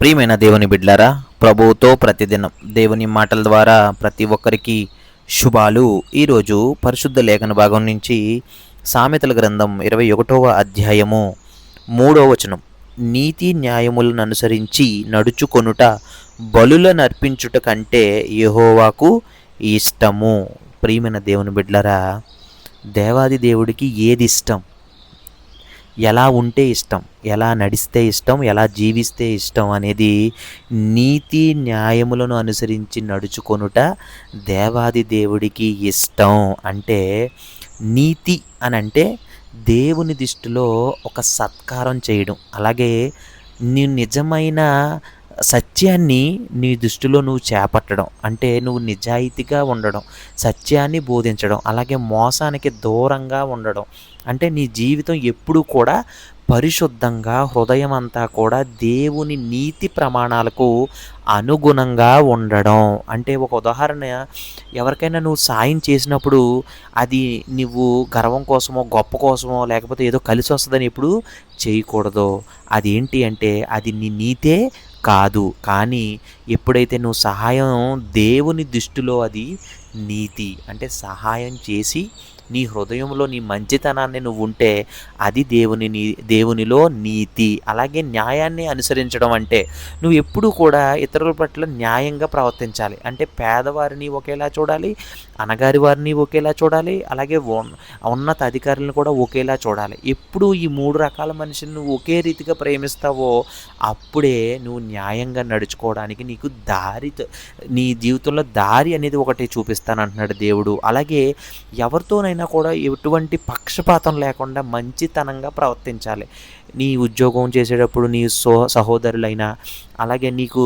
ప్రియమైన దేవుని బిడ్లారా ప్రభువుతో ప్రతిదినం దేవుని మాటల ద్వారా ప్రతి ఒక్కరికి శుభాలు. ఈరోజు పరిశుద్ధ లేఖన భాగం నుంచి సామెతల గ్రంథం ఇరవై ఒకటవ అధ్యాయము మూడవ వచనం. నీతి న్యాయములను అనుసరించి నడుచుకొనుట బలులను అర్పించుట కంటే యెహోవాకు ఇష్టము. ప్రియమైన దేవుని బిడ్లరా దేవాది దేవుడికి ఏది ఇష్టం? ఎలా ఉంటే ఇష్టం ఎలా నడిస్తే ఇష్టం ఎలా జీవిస్తే ఇష్టం అనేది నీతి న్యాయములను అనుసరించి నడుచుకొనుట దేవాది దేవుడికి ఇష్టం. అంటే నీతి అని అంటే దేవుని దృష్టిలో ఒక సత్కారం చేయడం. అలాగే నీ నిజమైన సత్యాన్ని నీ దృష్టిలో నువ్వు చేపట్టడం అంటే నువ్వు నిజాయితీగా ఉండడం సత్యాన్ని బోధించడం అలాగే మోసానికి దూరంగా ఉండడం అంటే నీ జీవితం ఎప్పుడూ కూడా పరిశుద్ధంగా హృదయం అంతా కూడా దేవుని నీతి ప్రమాణాలకు అనుగుణంగా ఉండడం. అంటే ఒక ఉదాహరణ ఎవరికైనా నువ్వు సాయం చేసినప్పుడు అది నువ్వు గర్వం కోసమో గొప్ప కోసమో లేకపోతే ఏదో కలిసి వస్తుందని ఎప్పుడు చేయకూడదు. అదేంటి అంటే అది నీ నీతే కాదు. కానీ ఎప్పుడైతే నువ్వు సహాయం దేవుని దృష్టిలో అది నీతి అంటే సహాయం చేసి నీ హృదయంలో నీ మంచితనాన్ని నువ్వు ఉంటే అది దేవుని నీ దేవునిలో నీతి అలాగే న్యాయాన్ని అనుసరించడం అంటే నువ్వు ఎప్పుడూ కూడా ఇతరుల పట్ల న్యాయంగా ప్రవర్తించాలి. అంటే పేదవారిని ఒకేలా చూడాలి అనగారి వారిని ఒకేలా చూడాలి అలాగే ఉన్నత అధికారులను కూడా ఒకేలా చూడాలి. ఎప్పుడు ఈ మూడు రకాల మనిషిని నువ్వు ఒకే రీతిగా ప్రేమిస్తావో అప్పుడే నువ్వు న్యాయంగా నడుచుకోవడానికి నీకు దారి నీ జీవితంలో దారి అనేది ఒకటి చూపిస్తానంటున్నాడు దేవుడు. అలాగే ఎవరితోనైనా కూడా ఎటువంటి పక్షపాతం లేకుండా మంచితనంగా ప్రవర్తించాలి. నీ ఉద్యోగం చేసేటప్పుడు నీ సో సహోదరులైనా అలాగే నీకు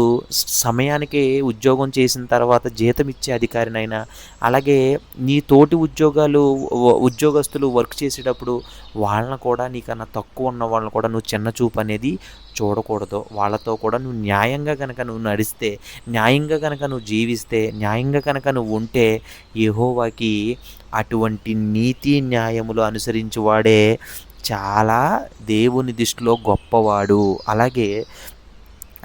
సమయానికి ఉద్యోగం చేసిన తర్వాత జీతం ఇచ్చే అధికారినైనా అలాగే నీ తోటి ఉద్యోగాలు ఉద్యోగస్తులు వర్క్ చేసేటప్పుడు వాళ్ళని కూడా నీకన్నా తక్కువ ఉన్న వాళ్ళని కూడా నువ్వు చిన్న చూపు అనేది చూడకూడదు. వాళ్ళతో కూడా నువ్వు న్యాయంగా కనుక నువ్వు నడిస్తే న్యాయంగా కనుక నువ్వు జీవిస్తే న్యాయంగా కనుక నువ్వు ఉంటే యెహోవాకి అటువంటి నీతి న్యాయములు అనుసరించి వాడే చాలా దేవుని దృష్టిలో గొప్పవాడు. అలాగే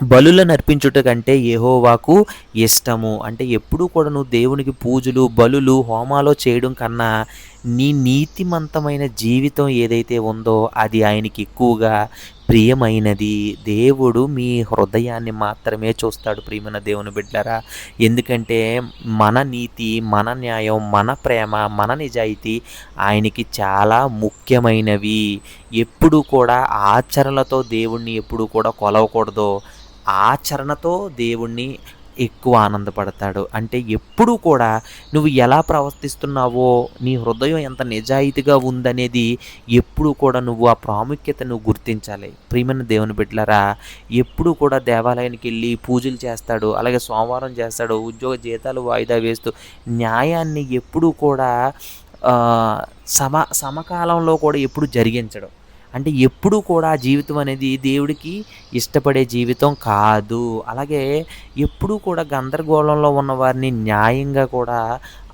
బలులను అర్పించుట కంటే యెహోవాకు ఇష్టము. అంటే ఎప్పుడూ కూడా నువ్వు దేవునికి పూజలు బలులు హోమాలు చేయడం కన్నా నీ నీతిమంతమైన జీవితం ఏదైతే ఉందో అది ఆయనకి ఎక్కువగా ప్రియమైనది. దేవుడు మీ హృదయాన్ని మాత్రమే చూస్తాడు ప్రియమైన దేవుని బిడ్డరా. ఎందుకంటే మన నీతి మన న్యాయం మన ప్రేమ మన నిజాయితీ ఆయనకి చాలా ముఖ్యమైనవి. ఎప్పుడు కూడా ఆచరణలతో దేవుణ్ణి ఎప్పుడు కూడా కొలవకూడదు. ఆచరణతో దేవుణ్ణి ఎక్కువ ఆనందపడతాడు. అంటే ఎప్పుడూ కూడా నువ్వు ఎలా ప్రవర్తిస్తున్నావో నీ హృదయం ఎంత నిజాయితీగా ఉందనేది ఎప్పుడూ కూడా నువ్వు ఆ ప్రాముఖ్యతను గుర్తించాలి. ప్రియమైన దేవుని బిడ్డలారా ఎప్పుడూ కూడా దేవాలయానికి వెళ్ళి పూజలు చేస్తాడు అలాగే సోమవారం చేస్తాడు ఉద్యోగ జీతాలు వాయిదా వేస్తూ న్యాయాన్ని ఎప్పుడూ కూడా సమ సమకాలంలో కూడా ఎప్పుడు జరిగించడం. అంటే ఎప్పుడూ కూడా జీవితం అనేది దేవుడికి ఇష్టపడే జీవితం కాదు. అలాగే ఎప్పుడూ కూడా గందరగోళంలో ఉన్న వారిని న్యాయంగా కూడా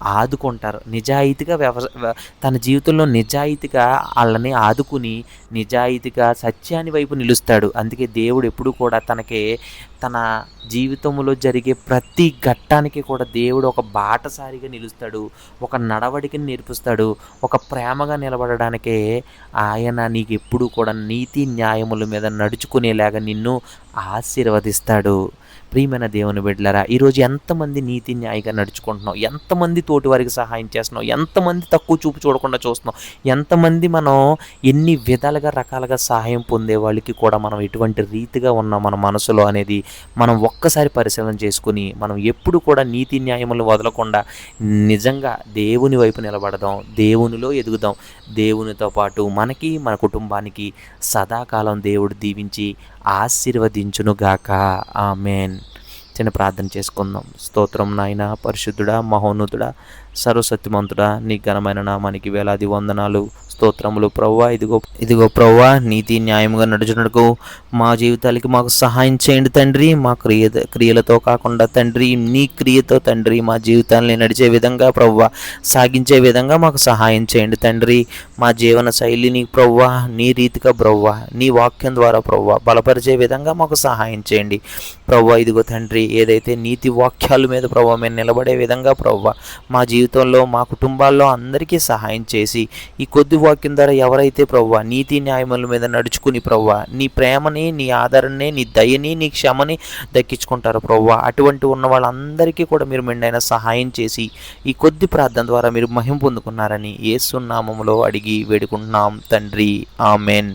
ఆదుకుంటారు. నిజాయితీగా వ్యవ తన జీవితంలో నిజాయితీగా వాళ్ళని ఆదుకుని నిజాయితీగా సత్యాన్ని వైపు నిలుస్తాడు. అందుకే దేవుడు ఎప్పుడు కూడా తనకి తన జీవితంలో జరిగే ప్రతి ఘట్టానికి కూడా దేవుడు ఒక బాటసారిగా నిలుస్తాడు. ఒక నడవడికని నేర్పిస్తాడు. ఒక ప్రేమగా నిలబడడానికే ఆయన నీకు ఎప్పుడు కూడా నీతి న్యాయముల మీద నడుచుకునేలాగా నిన్ను ఆశీర్వదిస్తాడు. ప్రియమైన దేవుని బిడ్డలారా ఈరోజు ఎంతమంది నీతి న్యాయంగా నడుచుకుంటున్నాం ఎంతమంది తోటి వారికి సహాయం చేస్తున్నాం ఎంతమంది తక్కువ చూపు చూడకుండా చూస్తున్నాం ఎంతమంది మనం ఎన్ని విధాలుగా రకాలుగా సహాయం పొందే వాళ్ళకి కూడా మనం ఎటువంటి రీతిగా ఉన్నాం మన మనసులో అనేది మనం ఒక్కసారి పరిశీలన చేసుకుని మనం ఎప్పుడు కూడా నీతి న్యాయములను వదలకుండా నిజంగా దేవుని వైపు నిలబడదాం దేవునిలో ఎదుగుదాం. దేవునితో పాటు మనకి మన కుటుంబానికి సదాకాలం దేవుడు దీవించి ఆశీర్వదించునుగాక. ఆమెన్. చిన్న ప్రార్థన చేసుకుందాం. స్తోత్రం నాయన పరిశుద్ధుడా మహోన్నతుడా సర్వసత్యమంతుడా నీ ఘనమైన నామానికి వేలాది వందనాలు స్తోత్రములు. ప్రవ్వా ఇదిగో ఇదిగో ప్రవ్వా నీతి న్యాయముగా నడుచుటకు మా జీవితాలకి మాకు సహాయం చేయండి తండ్రి. మా క్రియ క్రియలతో కాకుండా తండ్రి నీ క్రియతో తండ్రి మా జీవితాన్ని నడిచే విధంగా ప్రవ్వా సాగించే విధంగా మాకు సహాయం చేయండి తండ్రి. మా జీవన శైలిని ప్రవ్వా నీ రీతిగా ప్రవ్వా నీ వాక్యం ద్వారా ప్రవ్వా బలపరిచే విధంగా మాకు సహాయం చేయండి. ప్రవ్వా ఇదిగో తండ్రి ఏదైతే నీతి వాక్యాల మీద ప్రవ్వా మేము నిలబడే విధంగా ప్రవ్వా మా జీవితంలో మా కుటుంబాల్లో అందరికీ సహాయం చేసి ఈ కొద్ది వాక్యం ద్వారా ఎవరైతే ప్రవ్వా నీతి న్యాయముల మీద నడుచుకుని ప్రవ్వా నీ ప్రేమని నీ ఆదరణని నీ దయని నీ క్షమని దక్కించుకుంటారు ప్రవ్వా అటువంటి ఉన్న వాళ్ళందరికీ కూడా మీరు మెండైన సహాయం చేసి ఈ కొద్ది ప్రార్థన ద్వారా మీరు మహిం పొందుకున్నారని ఏసునామంలో అడిగి వేడుకుంటున్నాం. తండ్రి ఆమెన్.